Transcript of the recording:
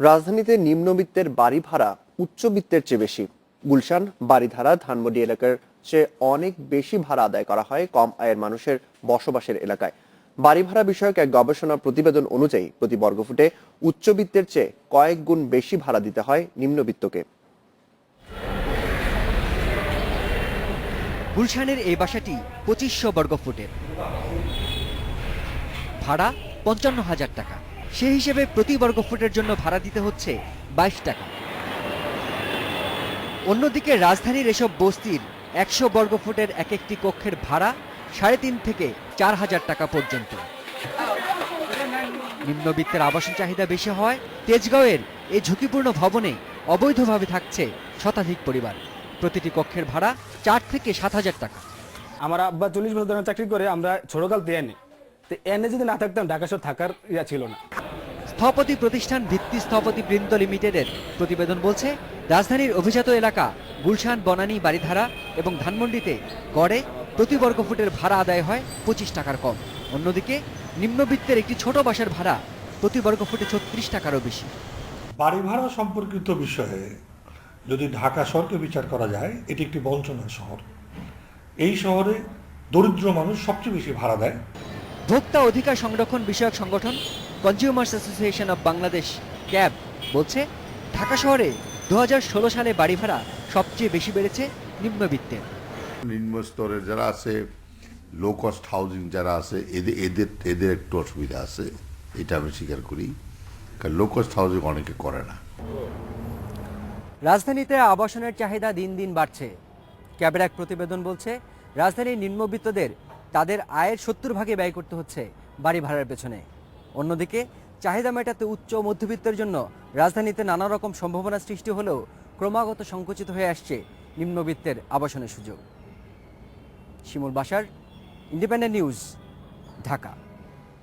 রাজধানীতে নিম্নবিত্তের বাড়ি ভাড়া উচ্চবিত্তের চেয়ে বেশি। গুলশান বাড়িধারা ধানমন্ডি এলাকার চেয়ে অনেক বেশি ভাড়া আদায় করা হয় কম আয়ের মানুষের বসবাসের এলাকায়। বাড়ি ভাড়া বিষয়ক এক গবেষণা প্রতিবেদন অনুযায়ী প্রতি বর্গফুটে উচ্চবিত্তের চেয়ে কয়েক গুণ বেশি ভাড়া দিতে হয় নিম্নবিত্তকে। গুলশানের এই বাসাটি পঁচিশশো বর্গফুটের। ভাড়া পঞ্চান্ন হাজার টাকা। সে হিসেবে প্রতি বর্গফুটের জন্য ভাড়া দিতে হচ্ছে বাইশ টাকা। অন্যদিকে রাজধানীর এসব বস্তির একশো বর্গফুটের এক একটি কক্ষের ভাড়া সাড়ে তিন থেকে চার হাজার টাকা পর্যন্ত। নিম্নবিত্তের আবাসন চাহিদা বেশি হয় তেজগাঁওয়ের এই ঝুঁকিপূর্ণ ভবনে অবৈধভাবে থাকছে শতাধিক পরিবার। প্রতিটি কক্ষের ভাড়া চার থেকে সাত হাজার টাকা। আমার আব্বা চল্লিশ বছর ধরে চাকরি করে, আমরা ছোটকাল দিয়ে আনি তো এনে যদি না থাকতাম, ঢাকা শহর থাকার ইয়া ছিল না। স্থপতি প্রতিষ্ঠান ভিত্তি স্থপতি বৃন্দ লিমিটেডের প্রতিবেদন বলছে, রাজধানীর অভিজাত এলাকা গুলশান, বনানী বাড়িধারা এবং ধানমন্ডিতে গড়ে প্রতি বর্গফুটের ভাড়া আদায় হয় পঁচিশ টাকার কম। অন্যদিকে, নিম্নবিত্তের একটি ছোট বাসার ভাড়া প্রতি বর্গফুটে ছত্রিশ টাকারও বেশি। বাড়ি ভাড়া সম্পর্কিত বিষয়ে যদি ঢাকা শহরকে বিচার করা যায়, এটি একটি বঞ্চনার শহর। এই শহরে দরিদ্র মানুষ সবচেয়ে বেশি ভাড়া দেয়। ভোক্তা অধিকার সংরক্ষণ বিষয়ক সংগঠন consumers association of Bangladesh CAB বলছে ঢাকা শহরে দু হাজার ষোলো সালে বাড়ি ভাড়া সবচেয়ে বেশি বেড়েছে নিম্নবিত্তের। নিম্ন স্তরের যারা আছে লো কস্ট হাউজিং যারা আছে এদের এদের এদের একটু অসুবিধা আছে এটা আমি স্বীকার করি। কারণ লো কস্ট হাউজিং অনেকে করে না। রাজধানীতে আবাসনের চাহিদা দিন দিন বাড়ছে। ক্যাবের এক প্রতিবেদন বলছে রাজধানীর নিম্নবিত্তদের তাদের আয়ের সত্তর ভাগে ব্যয় করতে হচ্ছে বাড়ি ভাড়ার পেছনে। অন্যদিকে, চাহিদা মেটাতে উচ্চ মধ্যবিত্তের জন্য রাজধানীতে নানা রকম সম্ভাবনা সৃষ্টি হলেও ক্রমাগত সংকুচিত হয়ে আসছে নিম্নবিত্তের আবাসনের সুযোগ। শিমুল বাসার ইন্ডিপেন্ডেন্ট নিউজ ঢাকা।